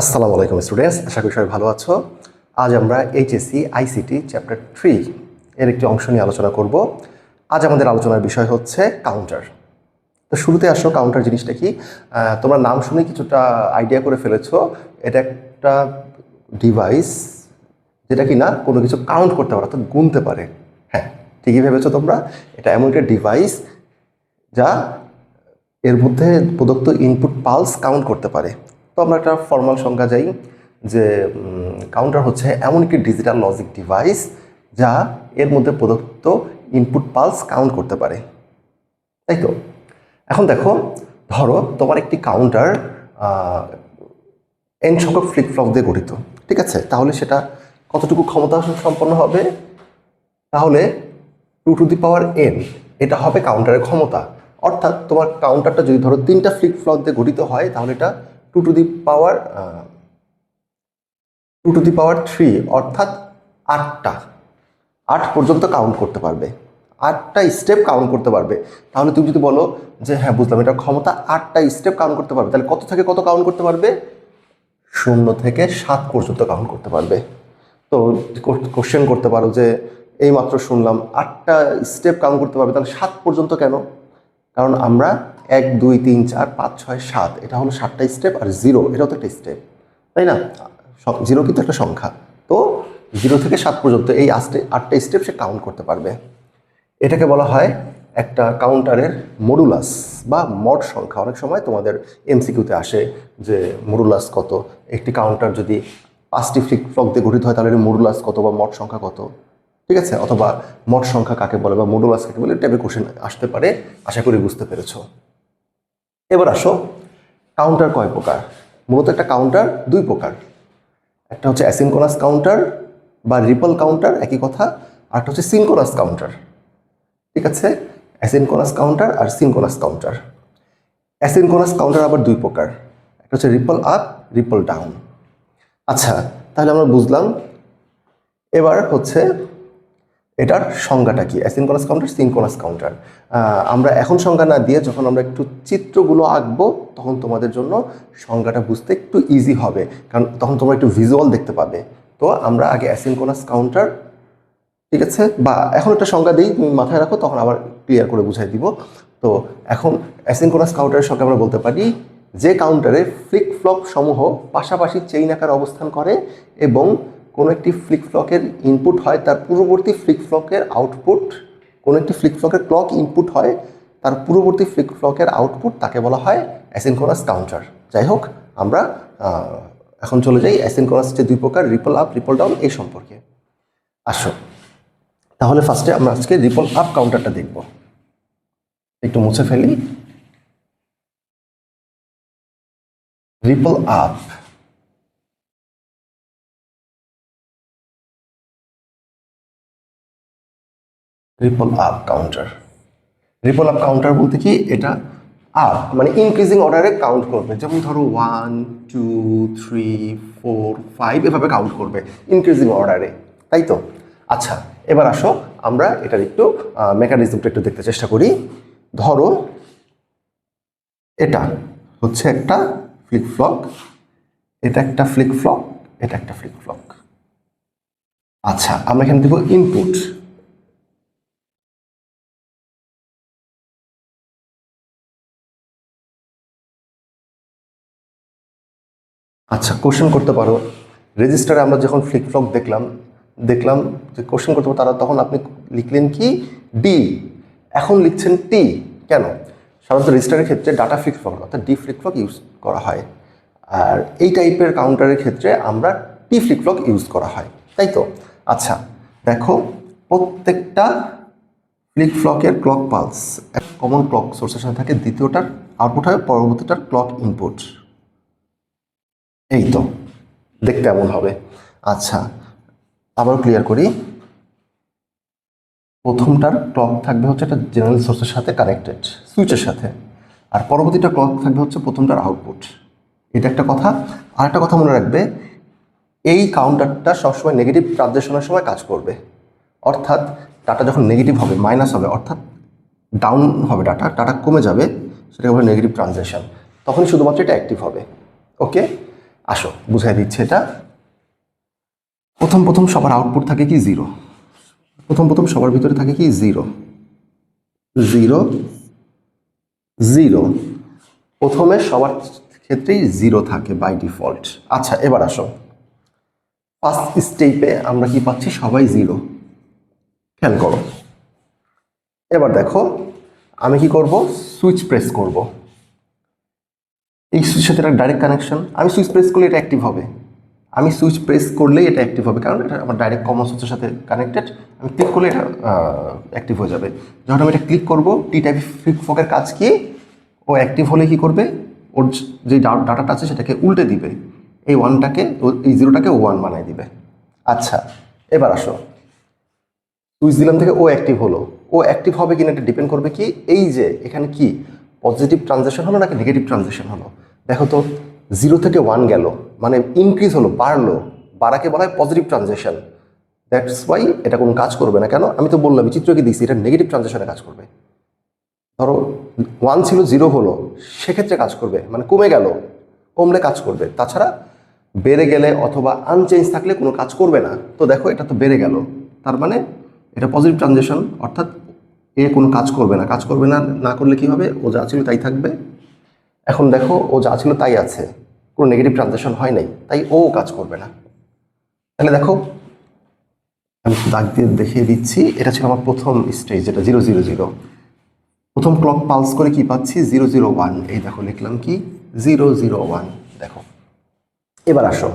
আসসালামু আলাইকুম, স্টুডেন্টস। আশা করি সবাই ভালো আছো। আজ আমরা এইচএসসি আইসিটি চ্যাপ্টার থ্রি এর একটি অংশ নিয়ে আলোচনা করব। আজ আমাদের আলোচনার বিষয় হচ্ছে কাউন্টার। তো শুরুতে আসো, কাউন্টার জিনিসটা কি? তোমরা নাম শুনে কিছুটা আইডিয়া করে ফেলেছো। এটা একটা ডিভাইস যেটা কি না কোনো কিছু কাউন্ট করতে পারে, অর্থাৎ গুনতে পারে। হ্যাঁ ঠিকই ভেবেছো তোমরা? এটা এমন একটা ডিভাইস যা এর মধ্যে প্রদত্ত ইনপুট পালস কাউন্ট করতে পারে। আমরা একটা ফর্মাল সংজ্ঞা যাই, যে কাউন্টার হচ্ছে এমন একটি ডিজিটাল লজিক ডিভাইস যা এর মধ্যে প্রদত্ত ইনপুট পালস কাউন্ট করতে পারে। তাই তো? এখন দেখো, ধরো তোমার একটি কাউন্টার এন সংখ্যক ফ্লিপ ফ্লপ দিয়ে গঠিত, ঠিক আছে? তাহলে সেটা কতটুকু ক্ষমতা সম্পন্ন হবে? তাহলে two to the power N এটা হবে কাউন্টারের ক্ষমতা। অর্থাৎ তোমার কাউন্টারটা যদি ধরো তিনটা ফ্লিপ ফ্লপ দিয়ে গঠিত হয়, তাহলে এটা two to the power two to the power three অর্থাৎ আটটা। আট পর্যন্ত কাউন্ট করতে পারবে। আটটা স্টেপ কাউন্ট করতে পারবে। তাহলে তুমি যদি বলো যে হ্যাঁ বুঝলাম, এটা ক্ষমতা আটটা স্টেপ কাউন্ট করতে পারবে, তাহলে কত থেকে কত কাউন্ট করতে পারবে? শূন্য থেকে সাত পর্যন্ত কাউন্ট করতে পারবে। তো কোশ্চেন করতে পারো যে এই মাত্র শুনলাম আটটা স্টেপ কাউন্ট করতে পারবে, তাহলে সাত পর্যন্ত কেন? কারণ আমরা এক, দুই, তিন, চার, পাঁচ, ছয়, সাত। এটা হলো সাতটা স্টেপ আর জিরো এটাও তো একটা স্টেপ তাই না? জিরো কিন্তু একটা সংখ্যা। তো জিরো থেকে সাত পর্যন্ত এই আটটে আটটা স্টেপ সে কাউন্ট করতে পারবে। এটাকে বলা হয় একটা কাউন্টারের মডুলাস বা মড সংখ্যা। অনেক সময় তোমাদের এমসিকিউতে আসে যে মডুলাস কত। একটি কাউন্টার যদি পাঁচটি ফ্লিক ফ্লক দিয়ে গঠিত হয়, তাহলে মডুলাস কত বা মড সংখ্যা কত? ঠিক আছে? অথবা মড সংখ্যা কাকে বলে বা মডুলাস কাকে বলে টাইপের কোশ্চেন আসতে পারে। আশা করি বুঝতে পেরেছ। এবার আসো কাউন্টার কয় প্রকার? মূলত একটা কাউন্টার দুই প্রকার। একটা হচ্ছে অ্যাসিনকোনাস কাউন্টার বা রিপল কাউন্টার একই কথা, আর একটা হচ্ছে সিনকোনাস কাউন্টার ঠিক আছে? অ্যাসিনকোনাস কাউন্টার আর সিনকোনাস কাউন্টার অ্যাসিনকোনাস কাউন্টার আবার দুই প্রকার। একটা হচ্ছে রিপল আপ রিপল ডাউন আচ্ছা তাহলে আমরা বুঝলাম, এবার হচ্ছে এটার সংজ্ঞাটা কি? অ্যাসিনকোনাস কাউন্টার সিনকোনাস কাউন্টার আমরা এখন সংজ্ঞা না দিয়ে যখন আমরা একটু চিত্রগুলো আঁকবো, তখন তোমাদের জন্য সংজ্ঞাটা বুঝতে একটু ইজি হবে। কারণ তখন তোমরা একটু ভিজুয়াল দেখতে পাবে। তো আমরা আগে অ্যাসিনকোনাস কাউন্টার ঠিক আছে? বা এখন একটা সংজ্ঞা দিই, তুমি মাথায় রাখো, তখন আবার ক্লিয়ার করে বুঝাই দিব। তো এখন অ্যাসিনকোনাস কাউন্টারের সঙ্গে আমরা বলতে পারি, যে কাউন্টারে ফ্লিক ফ্লপ সমূহ পাশাপাশি চেইন আকার অবস্থান করে এবং কোনো একটি ফ্লিক ফ্লকের ইনপুট হয়, তার পূর্ববর্তী ফ্লিক ফ্লকের আউটপুট কোনো একটি ফ্লিক ফ্লকের ক্লক ইনপুট হয়, তার পূর্ববর্তী ফ্লিক ফ্লকের আউটপুট তাকে বলা হয় অ্যাসিনকোনাস কাউন্টার যাই হোক, আমরা এখন চলে যাই অ্যাসিনকোনাস যে দুই প্রকার রিপল আপ রিপল ডাউন এই সম্পর্কে। আসো। তাহলে ফার্স্টে আমরা আজকে রিপল আপ কাউন্টারটা দেখব। একটু মুছে ফেলি। Ripple up ripple up counter ripple up counter বলতে কি? এটা আপ মানে ইনক্রিজিং অর্ডারে কাউন্ট করবে। যেমন ধরো one two three four five এভাবে কাউন্ট করবে ইনক্রিজিং অর্ডারে তাই তো? আচ্ছা এবার আসো আমরা এটার একটু মেকানিজমটা একটু দেখতে চেষ্টা করি। ধরো এটা হচ্ছে একটা ফ্লিক ফ্লক এটা একটা ফ্লিক ফ্লক এটা একটা ফ্লিক ফ্লক আচ্ছা আমরা এখানে দেবো ইনপুট আচ্ছা কোশ্চেন করতে পারো। রেজিস্টারে আমরা যখন ফ্লক দেখলাম দেখলাম যে কোশ্চেন করতে পারো, তারা তখন আপনি লিখলেন কি? ডি এখন লিখছেন টি কেন? সাধারণত রেজিস্টারের ক্ষেত্রে ডাটা ফ্লক অর্থাৎ ডি ফ্লক ইউজ করা হয়। আর এই টাইপের কাউন্টারের ক্ষেত্রে আমরা টি ফ্লক ইউজ করা হয়, তাই তো? আচ্ছা দেখো, প্রত্যেকটা ফ্লিক ফ্লকের ক্লক পালস কমন ক্লক সোর্সের সাথে থাকে, দ্বিতীয়টার আউটপুট হয়, পরবর্তীটার ক্লক ইনপুট এই তো, দেখতে এমন হবে। আচ্ছা আবার ক্লিয়ার করি। প্রথমটার ক্লক থাকবে হচ্ছে একটা জেনারেল সোর্সের সাথে কানেক্টেড সুইচের সাথে। আর পরবর্তীটা ক্লক থাকবে হচ্ছে প্রথমটার আউটপুট এটা একটা কথা। আর একটা কথা মনে রাখবে, এই কাউন্টারটা সবসময় নেগেটিভ ট্রানজেকশনের সময় কাজ করবে। অর্থাৎ ডাটা যখন নেগেটিভ হবে মাইনাস হবে, অর্থাৎ ডাউন হবে ডাটা ডাটা কমে যাবে, সেটাকে বলে নেগেটিভ ট্রানজেকশন তখনই শুধুমাত্র এটা অ্যাক্টিভ হবে। ওকে আসো, বুঝাই দিচ্ছে এটা। প্রথম প্রথম সবার আউটপুট থাকে কি জিরো প্রথম প্রথম সবার ভিতরে থাকে কি জিরো জিরো জিরো প্রথমে সবার ক্ষেত্রেই জিরো থাকে বাই ডিফল্ট আচ্ছা এবার আসো। ফার্স্ট স্টেপে আমরা কি পাচ্ছি? সবাই জিরো খেয়াল করো। এবার দেখো, আমি কি করব? সুইচ প্রেস করব। এই সুইচের সাথে একটা ডাইরেক্ট কানেকশন আমি সুইচ প্রেস করলে এটা অ্যাক্টিভ হবে। আমি সুইচ প্রেস করলেই এটা অ্যাক্টিভ হবে, কারণ এটা আমার ডাইরেক্ট কমন সুইচের সাথে কানেক্টেড আমি ক্লিক করলে এটা অ্যাক্টিভ হয়ে যাবে। যখন আমি এটা ক্লিক করব টি টাইপ ফ্লিক ফকের কাজ কি? ও অ্যাক্টিভ হলে কি করবে? ওর যে ডাটাটা আছে সেটাকে উল্টে দিবে। এই ওয়ানটাকে এই জিরোটাকে ওয়ান বানায় দিবে। আচ্ছা এবার আসো। সুইচ দিলাম থেকে ও অ্যাক্টিভ হলো। ও অ্যাক্টিভ হবে কিনা এটা ডিপেন্ড করবে কি? এই যে, এখানে কি? পজিটিভ ট্রানজেকশন হলো নাকি নেগেটিভ ট্রানজেকশন হলো? দেখো তো জিরো থেকে ওয়ান গেল মানে ইনক্রিজ হলো, বাড়লো, বাড়াকে বলা হয় পজিটিভ ট্রানজেকশন দ্যাটস ওয়াই এটা কোনো কাজ করবে না কেন? আমি তো বললাম চিত্রকে দিয়েছি, এটা নেগেটিভ ট্রানজেকশনে কাজ করবে। ধরো ওয়ান ছিল জিরো হলো, সেক্ষেত্রে কাজ করবে মানে কমে গেল, কমলে কাজ করবে। তাছাড়া বেড়ে গেলে অথবা আনচেঞ্জ থাকলে কোনো কাজ করবে না। তো দেখো, এটা তো বেড়ে গেল, তার মানে এটা পজিটিভ ট্রানজেকশন অর্থাৎ এ কোনো কাজ করবে না। কাজ করবে না না করলে কি হবে? ও যা ছিল তাই থাকবে। এখন দেখো, ও যা ছিল তাই আছে। কোনো নেগেটিভ ট্রানজেকশন হয় নাই। তাই ও কাজ করবে না। তাহলে দেখো, আমি দাগ দিয়ে দেখিয়ে দিচ্ছি। এটা ছিল আমার প্রথম স্টেজ যেটা জিরো জিরো জিরো প্রথম ক্লক পালস করে কি পাচ্ছি? জিরো জিরো ওয়ান এই দেখো, লিখলাম কি? জিরো জিরো ওয়ান দেখো, এবার আসো।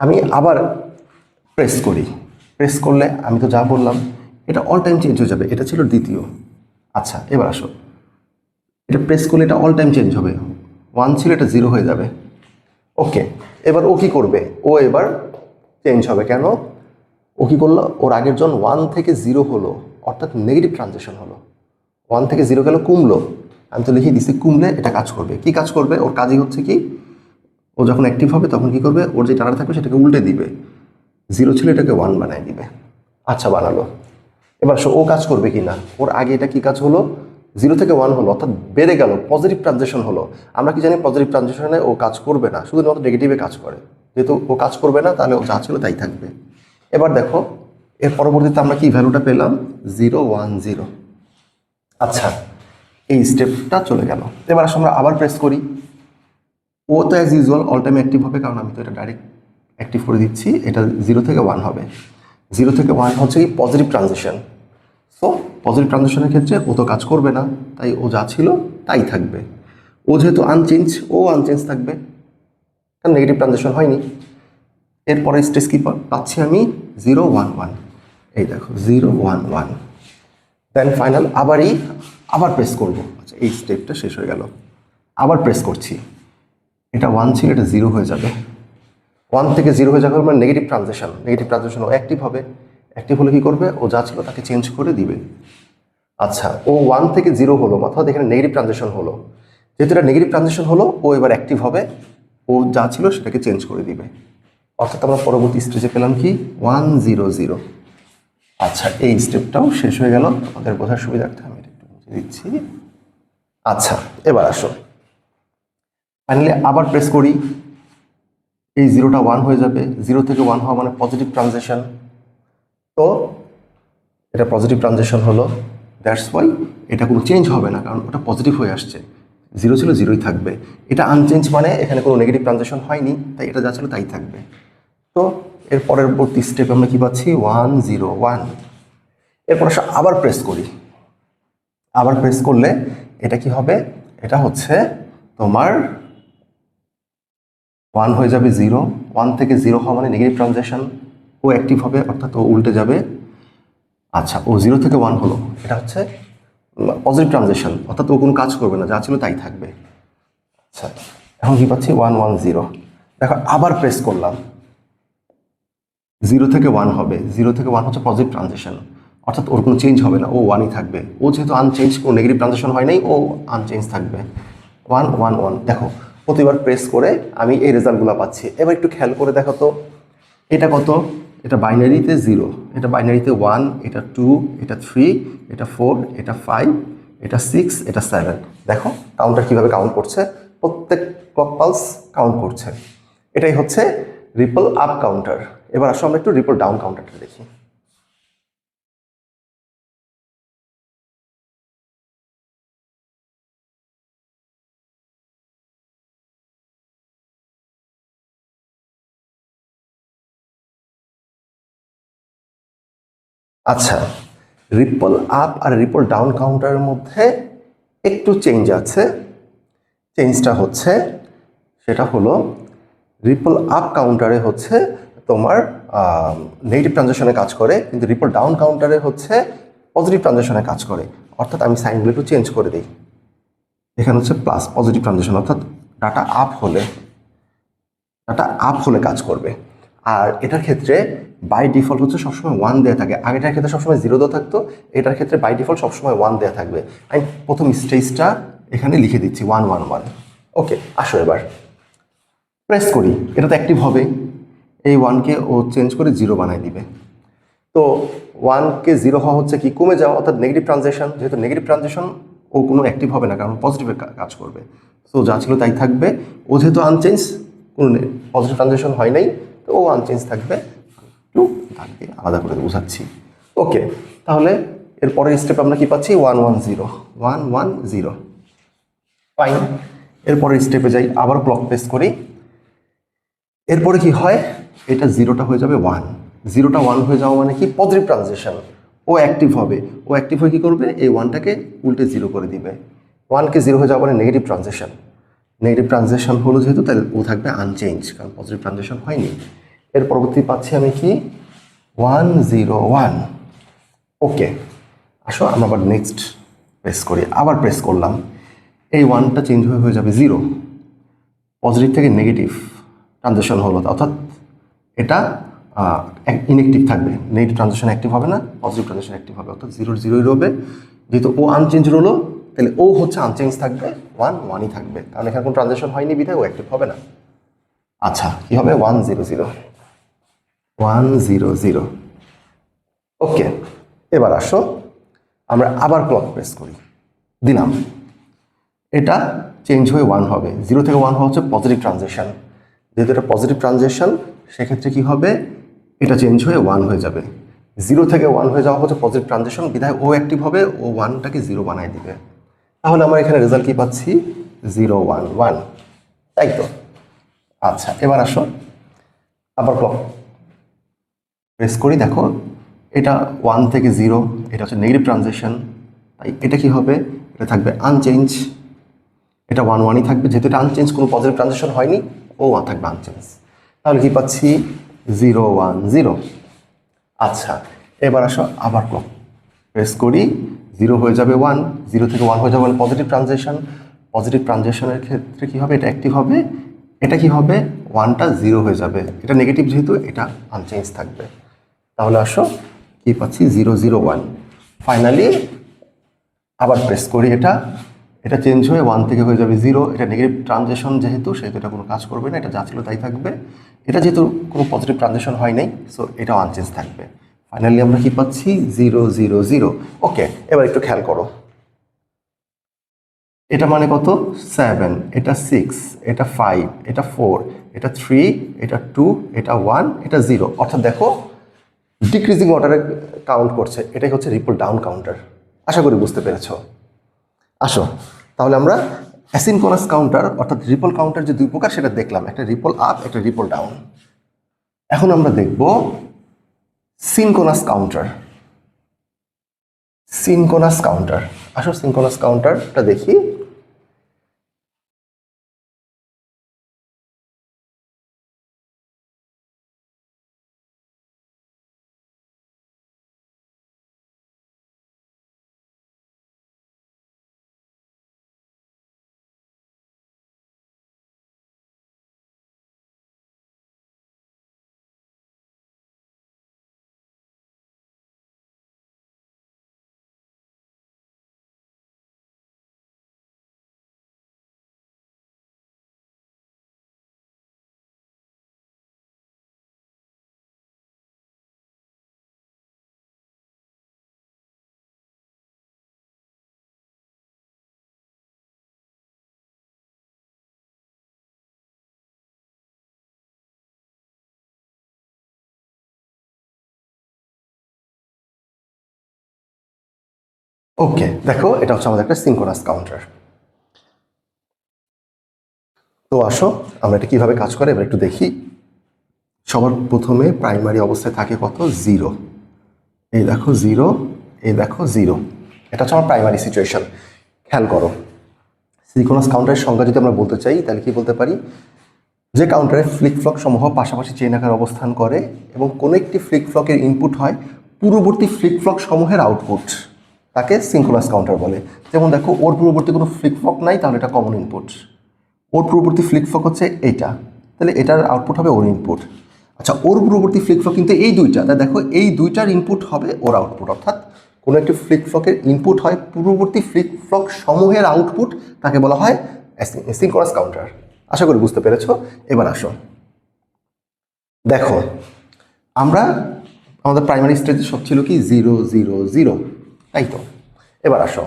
আমি আবার প্রেস করি। প্রেস করলে আমি তো যা বললাম এটা অল টাইম চেঞ্জ হয়ে যাবে। এটা ছিল দ্বিতীয়। আচ্ছা এবার আসো। এটা প্রেস করলে এটা অল টাইম চেঞ্জ হবে। ওয়ান ছিল, এটা জিরো হয়ে যাবে। ওকে এবার ও কি করবে? ও এবার চেঞ্জ হবে। কেন? ও কি করল? ওর আগের জন ওয়ান থেকে জিরো হলো। অর্থাৎ নেগেটিভ ট্রানজেকশন হলো। ওয়ান থেকে জিরো গেল, কমলো। আমি তো লিখিয়ে দিচ্ছি কমলে এটা কাজ করবে। কি কাজ করবে? ওর কাজই হচ্ছে কি? ও যখন অ্যাক্টিভ হবে, তখন কি করবে? ওর যে টাকা থাকবে, সেটাকে উল্টে দিবে। জিরো ছিল, এটাকে ওয়ান বানায় দিবে। আচ্ছা বানালো। এবার ও কাজ করবে কি না ওর আগে এটা কি কাজ হলো? জিরো থেকে ওয়ান হলো, অর্থাৎ বেড়ে গেল পজিটিভ ট্রানজেকশন হলো। আমরা কি জানি পজিটিভ ট্রানজেকশনে ও কাজ করবে না, শুধুমাত্র নেগেটিভে কাজ করে। যেহেতু ও কাজ করবে না, তাহলে ও যা ছিল তাই থাকবে। এবার দেখো, এর পরবর্তীতে আমরা কি ভ্যালুটা পেলাম? জিরো ওয়ান জিরো আচ্ছা এই স্টেপটা চলে গেল। এবার আসলে আমরা আবার প্রেস করি। ও তো as usual all time active হবে, কারণ আমি তো এটা ডাইরেক্ট অ্যাক্টিভ করে দিচ্ছি। এটা জিরো থেকে ওয়ান হবে। জিরো থেকে ওয়ান হচ্ছে কি পজিটিভ ট্রানজেকশন সো পজিটিভ ট্রানজেকশনের ক্ষেত্রে ও তো কাজ করবে না, তাই ও যা ছিল তাই থাকবে। ও যেহেতু আনচেঞ্জ ও আনচেঞ্জ থাকবে। কারণ নেগেটিভ ট্রানজেকশন হয়নি। এরপরে স্টেজ কি পাচ্ছি আমি জিরো ওয়ান ওয়ান এই দেখো zero one one then final আবারই, আবার প্রেস করব। আচ্ছা এই স্টেপটা শেষ হয়ে গেল। আবার প্রেস করছি। এটা ওয়ান ছিল, এটা জিরো হয়ে যাবে। ওয়ান থেকে জিরো হয়ে যাবে মানে negative transaction negative transaction active হবে। অ্যাক্টিভ হলে কী করবে? ও যা ছিল তাকে চেঞ্জ করে দিবে। আচ্ছা ও ওয়ান থেকে জিরো হলো, অর্থাৎ এখানে নেগেটিভ ট্রানজেকশন হলো। যেহেতু এটা নেগেটিভ ট্রানজেকশন হলো, ও এবার অ্যাক্টিভ হবে, ও যা ছিল সেটাকে চেঞ্জ করে দিবে। অর্থাৎ আমরা পরবর্তী স্টেজে পেলাম কি? ওয়ান জিরো জিরো আচ্ছা এই স্টেপটাও শেষ হয়ে গেল। আমাদের বোঝার সুবিধার্থে আমি একটু দিচ্ছি। আচ্ছা এবার আসো। ফাইনালি আবার প্রেস করি। এই জিরোটা ওয়ান হয়ে যাবে। জিরো থেকে ওয়ান হওয়া মানে পজিটিভ ট্রানজেকশন তো এটা পজিটিভ ট্রানজেকশন হলো। দ্যাটস ওয়াই এটা কোনো চেঞ্জ হবে না, কারণ ওটা পজিটিভ হয়ে আসছে। জিরো ছিল জিরোই থাকবে। এটা আনচেঞ্জ মানে এখানে কোনো নেগেটিভ ট্রানজেকশন হয়নি, তাই এটা যা ছিল তাই থাকবে। তো এর পরবর্তী স্টেপ আমরা কি পাচ্ছি? ওয়ান জিরো ওয়ান এরপর আবার প্রেস করি। আবার প্রেস করলে এটা কি হবে? এটা হচ্ছে তোমার ওয়ান হয়ে যাবে জিরো ওয়ান থেকে জিরো হওয়া মানে নেগেটিভ ট্রানজ্যাকশন ও অ্যাক্টিভ হবে, অর্থাৎ ও উল্টে যাবে। আচ্ছা ও জিরো থেকে ওয়ান হলো। এটা হচ্ছে পজিটিভ ট্রানজেকশন অর্থাৎ ও কোনো কাজ করবে না, যা ছিল তাই থাকবে। আচ্ছা এখন কি পাচ্ছি? ওয়ান ওয়ান জিরো দেখো, আবার প্রেস করলাম। জিরো থেকে ওয়ান হবে। জিরো থেকে ওয়ান হচ্ছে পজিটিভ ট্রানজেকশন অর্থাৎ ওর কোনো চেঞ্জ হবে না, ও ওয়ানই থাকবে। ও যেহেতু আনচেঞ্জ কোনো নেগেটিভ ট্রানজেকশন হয় নাই, ও আনচেঞ্জ থাকবে। ওয়ান ওয়ান ওয়ান দেখো, প্রতিবার প্রেস করে আমি এই রেজাল্টগুলো পাচ্ছি। এবার একটু খেয়াল করে দেখো তো, এটা কত? এটা বাইনারিতে জিরো, এটা বাইনারিতে ওয়ান, এটা টু, এটা থ্রি, এটা ফোর, এটা ফাইভ, এটা সিক্স, এটা সেভেন। দেখো, কাউন্টার কীভাবে কাউন্ট করছে? প্রত্যেক ক্লক পালস কাউন্ট করছে। এটাই হচ্ছে রিপল আপ কাউন্টার এবার আসো আমরা একটু রিপল ডাউন কাউন্টারটা দেখি। আচ্ছা রিপল আপ আর রিপল ডাউন কাউন্টারের মধ্যে একটু চেঞ্জ আছে। চেঞ্জটা হচ্ছে, সেটা হলো রিপল আপ কাউন্টারে হচ্ছে তোমার নেগেটিভ ট্রানজাকশনে কাজ করে, কিন্তু রিপল ডাউন কাউন্টারে হচ্ছে পজিটিভ ট্রানজাকশনে কাজ করে। অর্থাৎ আমি সাইনগুলো একটু চেঞ্জ করে দিই। এখানে হচ্ছে প্লাস পজিটিভ ট্রানজাকশন অর্থাৎ ডাটা আপ হলে ডাটা আপ হলে কাজ করবে। আর এটার ক্ষেত্রে বাই ডিফল্ট হচ্ছে সবসময় ওয়ান দেওয়া থাকে। আগেটার ক্ষেত্রে সবসময় জিরো দেওয়া থাকতো। এটার ক্ষেত্রে বাই ডিফল্ট সবসময় ওয়ান দেওয়া থাকবে। আমি প্রথম স্টেজটা এখানে লিখে দিচ্ছি ওয়ান ওয়ান ওয়ান ওকে আসো এবার। প্রেস করি। এটা তো অ্যাক্টিভ হবে। এই ওয়ানকে ও চেঞ্জ করে জিরো বানায় দিবে। তো ওয়ানকে জিরো হওয়া হচ্ছে কি? কমে যাওয়া, অর্থাৎ নেগেটিভ ট্রানজেকশন যেহেতু নেগেটিভ ট্রানজেকশন ও কোনো অ্যাক্টিভ হবে না, কারণ পজিটিভে কাজ করবে। সো যা ছিল তাই থাকবে। ও যেহেতু আনচেঞ্জ কোনো পজিটিভ ট্রানজেকশন হয় নাই। ও আনচেঞ্জ থাকবে টু থাকবে, আলাদা করে বোঝাচ্ছি। ওকে তাহলে এর পরের স্টেপ আমরা কি পাচ্ছি? One one zero one one zero fine এরপরের স্টেপে যাই, আবার ক্লক প্রেস করি। এরপরে কি হয়? এটা জিরোটা হয়ে যাবে ওয়ান জিরোটা ওয়ান হয়ে যাওয়া মানে কি? পজিটিভ ট্রানজেকশন ও অ্যাক্টিভ হবে। ও অ্যাক্টিভ হয়ে কী করবে? এই ওয়ানটাকে উল্টে জিরো করে দিবে। ওয়ানকে জিরো হয়ে যাওয়া মানে নেগেটিভ ট্রানজেকশন নেগেটিভ ট্রানজেকশন হলো যেহেতু, তাহলে ও থাকবে আনচেঞ্জ কারণ পজিটিভ ট্রানজেকশন হয়নি। এর পরবর্তী পাচ্ছি আমি কি? One zero one. ওকে, আসো আমরা আবার নেক্সট প্রেস করি। আবার প্রেস করলাম। এই ওয়ানটা চেঞ্জ হয়ে হয়ে যাবে জিরো। পজিটিভ থেকে নেগেটিভ ট্রানজেকশন হলো অর্থাৎ এটা ইনএক্টিভ থাকবে। নেগেটিভ ট্রানজেকশন অ্যাক্টিভ হবে না, পজিটিভ ট্রানজেকশন অ্যাক্টিভ হবে। অর্থাৎ জিরোর জিরোই রবে। যেহেতু ও আনচেঞ্জ রলো, তাহলে ও হচ্ছে আনচেঞ্জ থাকবে, ওয়ান ওয়ানই থাকবে। কারণ এখানে কোনো ট্রানজেকশন হয়নি বিধায় ও অ্যাক্টিভ হবে না। আচ্ছা কী হবে? One zero zero. One zero zero okay এবার আসো। আমরা আবার ক্লক প্রেস করি। দিলাম। এটা চেঞ্জ হয়ে ওয়ান হবে। জিরো থেকে ওয়ান হওয়া হচ্ছে পজিটিভ ট্রানজেকশন যেহেতু এটা পজিটিভ ট্রানজেকশন সেক্ষেত্রে কি হবে? এটা চেঞ্জ হয়ে ওয়ান হয়ে যাবে। জিরো থেকে ওয়ান হয়ে যাওয়া হচ্ছে পজিটিভ ট্রানজেকশন বিধায় ও অ্যাক্টিভ হবে। ও ওয়ানটাকে জিরো বানায় দিবে। তাহলে আমরা এখানে রেজাল্ট কি পাচ্ছি? জিরো ওয়ান ওয়ান তাই তো? আচ্ছা এবার আসো। আবার ক্লক প্রেস করি, দেখো, এটা ওয়ান থেকে জিরো এটা হচ্ছে নেগেটিভ ট্রানজেকশন তাই এটা কি হবে? এটা থাকবে আনচেঞ্জ এটা ওয়ান ওয়ানই থাকবে, যেহেতু এটা আনচেঞ্জ কোনো পজিটিভ ট্রানজেকশন হয়নি, ও ওয়ান থাকবে আনচেঞ্জ তাহলে কি পাচ্ছি? জিরো ওয়ান জিরো আচ্ছা এবার আসো আবার ক্লক প্রেস করি জিরো হয়ে যাবে ওয়ান জিরো থেকে ওয়ান হয়ে যাবে পজিটিভ ট্রানজেকশন পজিটিভ ট্রানজেকশনের ক্ষেত্রে কি হবে? এটা অ্যাক্টিভ হবে। এটা কি হবে? ওয়ানটা জিরো হয়ে যাবে। এটা নেগেটিভ যেহেতু, এটা আনচেঞ্জ থাকবে। তাহলে আসো কি পাচ্ছি জিরো জিরো ওয়ান ফাইনালি আবার প্রেস করি এটা। এটা চেঞ্জ হয়ে ওয়ান থেকে হয়ে যাবে জিরো এটা নেগেটিভ ট্রানজেকশন যেহেতু, সেহেতু এটা কোনো কাজ করবে না, এটা যা ছিল তাই থাকবে। এটা যেহেতু কোনো পজিটিভ ট্রানজেকশন হয় নাই সো এটাও আনচেঞ্জ থাকবে। ফাইনালি আমরা কি পাচ্ছি জিরো জিরো জিরো ওকে এবার একটু খেয়াল করো। এটা মানে কত? সেভেন এটা সিক্স এটা ফাইভ এটা ফোর এটা থ্রি এটা টু এটা ওয়ান এটা জিরো অর্থাৎ দেখো ডিক্রিজিং অর্ডারে কাউন্ট করছে, এটাই হচ্ছে রিপল ডাউন কাউন্টার আশা করি বুঝতে পেরেছ। আসো, তাহলে আমরা অ্যাসিনকোনাস কাউন্টার অর্থাৎ রিপল কাউন্টার যে দুই প্রকার, সেটা দেখলাম। একটা রিপল আপ একটা রিপল ডাউন এখন আমরা দেখব সিনকোনাস কাউন্টার সিনকোনাস কাউন্টার আসো সিনকোনাস কাউন্টারটা দেখি। ওকে দেখো, এটা হচ্ছে আমাদের একটা সিঙ্কোনাস কাউন্টার তো আসো, আমরা এটা কীভাবে কাজ করে, এবার একটু দেখি। সবার প্রথমে প্রাইমারি অবস্থায় থাকে কত? জিরো এই দেখো জিরো এই দেখো জিরো এটা হচ্ছে আমার প্রাইমারি সিচুয়েশন খেয়াল করো সিঙ্কোনাস কাউন্টারের সংখ্যা যদি আমরা বলতে চাই, তাহলে কি বলতে পারি? যে কাউন্টারে ফ্লিক ফ্লক সমূহ পাশাপাশি চেইন আকারে অবস্থান করে এবং কোনো একটি ফ্লিক ফ্লকের ইনপুট হয়, পূর্ববর্তী ফ্লিক ফ্লক সমূহের আউটপুট তাকে সিঙ্কোনাস কাউন্টার বলে। যেমন দেখো, ওর পূর্ববর্তী কোনো ফ্লিক ফ্লক নাই, তাহলে এটা কমন ইনপুট ওর পূর্ববর্তী ফ্লিক ফ্লক হচ্ছে এইটা। তাহলে এটার আউটপুট হবে ওর ইনপুট আচ্ছা ওর পূর্ববর্তী ফ্লিক ফ্লক কিন্তু এই দুইটা। তাই দেখো, এই দুইটার ইনপুট হবে ওর আউটপুট অর্থাৎ কোনো একটি ফ্লিক ফ্লকের ইনপুট হয়, পূর্ববর্তী ফ্লিক ফ্লক সমূহের আউটপুট তাকে বলা হয় সিঙ্কোনাস কাউন্টার আশা করি বুঝতে পেরেছ? এবার আসো। দেখো, আমরা, আমাদের প্রাইমারি স্টেজে সব ছিল কি? জিরো জিরো জিরো তাই তো? এবার আসো,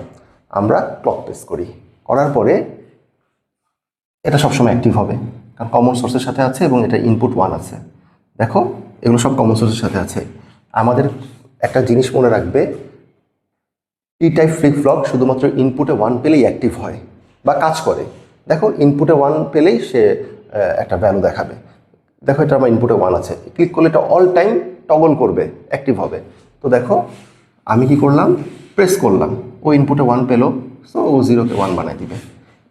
আমরা ক্লক প্রেস করি। করার পরে এটা সবসময় অ্যাক্টিভ হবে, কারণ কমন সোর্সের সাথে আছে এবং এটা ইনপুট ওয়ান আছে। দেখো, এগুলো সব কমন সোর্সের সাথে আছে। আমাদের একটা জিনিস মনে রাখবে টি টাইপ ফ্লিপ ফ্লপ শুধুমাত্র ইনপুটে ওয়ান পেলেই অ্যাক্টিভ হয়, বা কাজ করে। দেখো ইনপুটে ওয়ান পেলেই সে একটা ভ্যালু দেখাবে। দেখো, এটা আমার ইনপুটে ওয়ান আছে। ক্লিক করলে এটা অল টাইম টগল করবে অ্যাক্টিভ হবে। তো দেখো আমি কি করলাম? প্রেস করলাম। ও ইনপুটে ওয়ান পেল সো ও জিরোকে ওয়ান বানাই দিবে।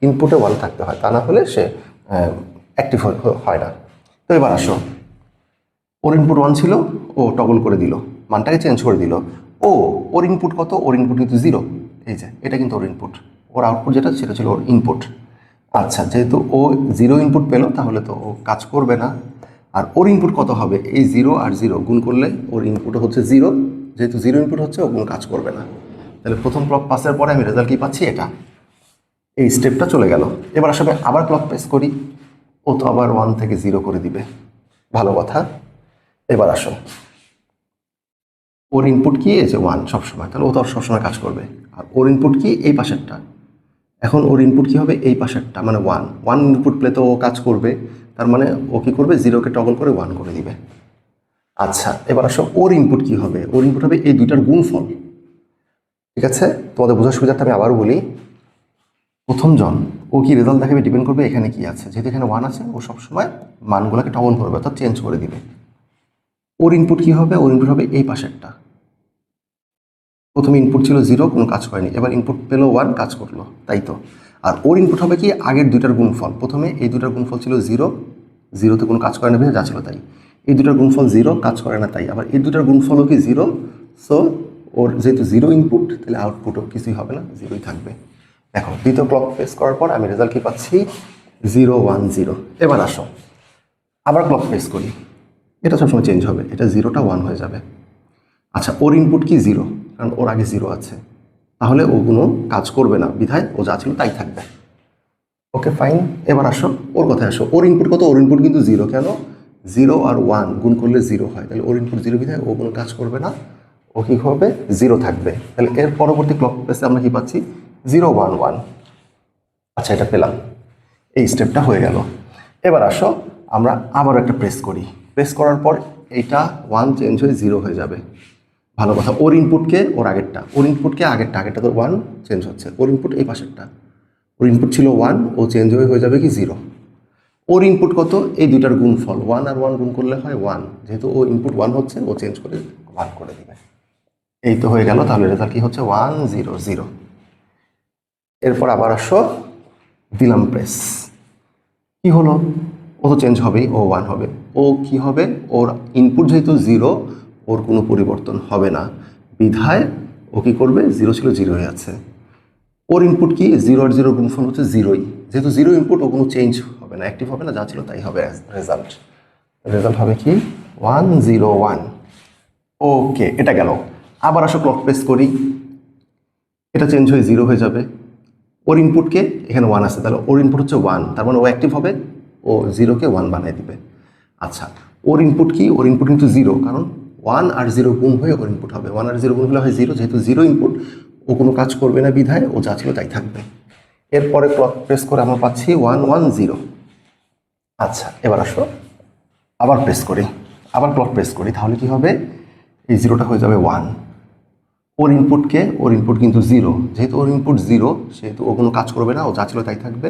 ইনপুটে ওয়ান থাকতে হয়, তা না হলে সে অ্যাক্টিভ হয় না। তো এবার আসো। ওর ইনপুট ওয়ান ছিল, ও টগল করে দিল। মানটাকে চেঞ্জ করে দিল। ও, ওর ইনপুট কত? ওর ইনপুট কিন্তু জিরো এই যে, এটা কিন্তু ওর ইনপুট ওর আউটপুট যেটা, সেটা ছিল ওর ইনপুট আচ্ছা যেহেতু ও জিরো ইনপুট পেল, তাহলে তো ও কাজ করবে না। আর ওর ইনপুট কত হবে? এই জিরো আর জিরো গুণ করলে ওর ইনপুট হচ্ছে জিরো যেহেতু জিরো ইনপুট হচ্ছে, ও কোনো কাজ করবে না। তাহলে প্রথম ক্লক পাসের পরে আমি রেজাল্ট কি পাচ্ছি? এটা। এই স্টেপটা চলে গেল। এবার আসলে আবার ক্লক প্রেস করি। ও তো আবার ওয়ান থেকে জিরো করে দিবে। ভালো কথা। এবার আসো ওর ইনপুট কি? এই যে ওয়ান সবসময়। তাহলে ও তো আর সবসময় কাজ করবে। আর ওর ইনপুট কি? এই পাশেরটা। এখন ওর ইনপুট কী হবে? এই পাশেরটা। মানে ওয়ান ওয়ান ইনপুট প্লে তো ও কাজ করবে। তার মানে ও কী করবে? জিরোকে টগল করে ওয়ান করে দিবে। আচ্ছা এবার আসো, ওর ইনপুট কি হবে? ওর ইনপুট হবে এই দুইটার গুণফল। ঠিক আছে? তোমাদের বোঝার সুবিধার্থে আমি আবারও বলি, প্রথম জন, ও কি রেজাল্ট দেখাবে ডিপেন্ড করবে এখানে কি আছে। যেহেতু এখানে ওয়ান আছে, ও সবসময় মানগুলোকে টগল করবে, অর্থাৎ চেঞ্জ করে দিবে। ওর ইনপুট কি হবে? ওর ইনপুট হবে এই পাশেরটা। প্রথমে ইনপুট ছিল জিরো কোনো কাজ করেনি। এবার ইনপুট পেল ওয়ান কাজ করল, তাই তো? আর ওর ইনপুট হবে কি? আগের দুইটার গুণফল। প্রথমে এই দুটার গুণফল ছিল জিরো জিরোতে কোনো কাজ করে না ভেবে যা ছিল তাই। এই দুটার গুণফল জিরো কাজ করে না তাই। আবার এই দুটার গুণফলও কি জিরো সো ওর যেহেতু জিরো ইনপুট তাহলে আউটপুটও কিছুই হবে না জিরোই থাকবে। দেখো, দ্বিতীয় ক্লক ফেস করার পর আমি রেজাল্ট কি পাচ্ছি? জিরো ওয়ান জিরো এবার আসো। আবার ক্লক ফেস করি। এটা সবসময় চেঞ্জ হবে। এটা জিরোটা ওয়ান হয়ে যাবে। আচ্ছা ওর ইনপুট কি জিরো কারণ ওর আগে জিরো আছে। তাহলে ও কোনো কাজ করবে না। বিধায় ও যা ছিল তাই থাকবে। ওকে ফাইন এবার আসো। ওর কথায় আসো। ওর ইনপুট কত? ওর ইনপুট কিন্তু জিরো কেন? জিরো আর ওয়ান, গুণ করলে জিরো হয়। তাহলে ওর ইনপুট জিরো বিধায় ও কোনো কাজ করবে না, ও কী হবে জিরো থাকবে। তাহলে এর পরবর্তী ক্লক প্রেসে আমরা কী পাচ্ছি? Zero one one. আচ্ছা এটা পেলাম। এই স্টেপটা হয়ে গেল। এবার আসো, আমরা আবার একটা প্রেস করি। প্রেস করার পর এইটা ওয়ান চেঞ্জ হয়ে জিরো হয়ে যাবে। ভালো কথা, ওর ইনপুটকে ওর আগেরটা। ওর ইনপুটকে আগেরটা আগেরটা তো ওয়ান চেঞ্জ হচ্ছে। ওর ইনপুট এই পাশেরটা। ওর ইনপুট ছিল ওয়ান ও চেঞ্জ হয়ে হয়ে যাবে কি জিরো। ওর ইনপুট কত? এই দুইটার গুণফল। ওয়ান আর ওয়ান গুণ করলে হয় ওয়ান যেহেতু ও ইনপুট ওয়ান হচ্ছে, ও চেঞ্জ করে ওয়ান করে দিবে। এই তো হয়ে গেল, তাহলে রেজাল্ট কি হচ্ছে? ওয়ান জিরো জিরো এরপর আবার আসো, দিলাম প্রেস কি হলো? ও তো চেঞ্জ হবেই, ও ওয়ান হবে। ও কি হবে? ওর ইনপুট যেহেতু জিরো ওর কোনো পরিবর্তন হবে না। বিধায় ও কি করবে? জিরো ছিল জিরো হয়ে আছে। ওর ইনপুট কি? জিরো আর জিরো গুণফল হচ্ছে জিরোই যেহেতু জিরো ইনপুট ও কোনো চেঞ্জ হবে না অ্যাক্টিভ হবে না, যা ছিল তাই হবে রেজাল্ট রেজাল্ট হবে কি? ওয়ান জিরো ওয়ান ওকে এটা গেল। আবার আসো ক্লক প্রেস করি। এটা চেঞ্জ হয়ে জিরো হয়ে যাবে। ওর ইনপুটকে এখানে ওয়ান আছে। তাহলে ওর ইনপুট হচ্ছে ওয়ান তার মানে ও অ্যাক্টিভ হবে। ও জিরোকে ওয়ান বানিয়ে দিবে। আচ্ছা ওর ইনপুট কি? ওর ইনপুট কিন্তু জিরো কারণ ওয়ান আর জিরো গুণ হয়ে ওর ইনপুট হবে। ওয়ান আর জিরো গুণ হলে হয় জিরো যেহেতু জিরো ইনপুট ও কোনো কাজ করবে না বিধায়, ও যা ছিল তাই থাকবে। এরপরে ক্লক প্রেস করে আমরা পাচ্ছি ওয়ান ওয়ান জিরো আচ্ছা এবার আসো। আবার প্রেস করি, আবার প্লট প্রেস করি, তাহলে কি হবে? এই জিরোটা হয়ে যাবে ওয়ান ওর ইনপুটকে ওর ইনপুট কিন্তু জিরো যেহেতু ওর ইনপুট জিরো সেহেতু ও কোনো কাজ করবে না, ও যা ছিল তাই থাকবে।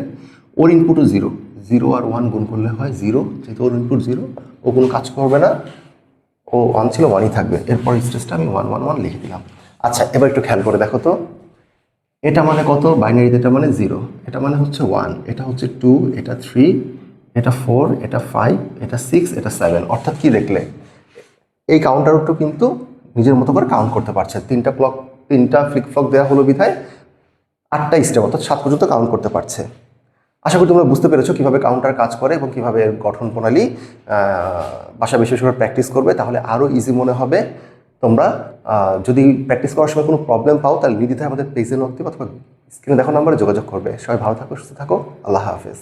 ওর ইনপুটও জিরো জিরো আর ওয়ান গুণ করলে হয় জিরো যেহেতু ওর ইনপুট জিরো ও কোনো কাজ করবে না। ও ওয়ান ছিল ওয়ানই থাকবে। এরপর স্টেজটা আমি ওয়ান ওয়ান ওয়ান লিখে দিলাম। আচ্ছা এবার একটু খেয়াল করে দেখো তো। এটা মানে কত? বাইনারিতে এটা মানে জিরো এটা মানে হচ্ছে ওয়ান এটা হচ্ছে টু এটা থ্রি এটা ফোর এটা ফাইভ এটা সিক্স এটা সেভেন অর্থাৎ কি দেখলে? এই কাউন্টারটা কিন্তু নিজের মতো করে কাউন্ট করতে পারছে। তিনটা ক্লক তিনটা ফ্লিক ফ্লক দেওয়া হলো বিধায় আটটা স্টেপ অর্থাৎ সাত পর্যন্ত কাউন্ট করতে পারছে। আশা করি তোমরা বুঝতে পেরেছ কীভাবে কাউন্টার কাজ করে এবং কীভাবে এর গঠন প্রণালী বাসা বিশেষ করে প্র্যাকটিস করবে। তাহলে আরও ইজি মনে হবে। তোমরা যদি প্র্যাকটিস করার সময় কোনো প্রবলেম পাও, তাহলে নির্দ্বিধায় আমাদের পেজে নক দিবে অথবা স্ক্রিনে দেখো নাম্বারে যোগাযোগ করবে। সবাই ভালো থাকো, সুস্থ থাকো। আল্লাহ হাফেজ।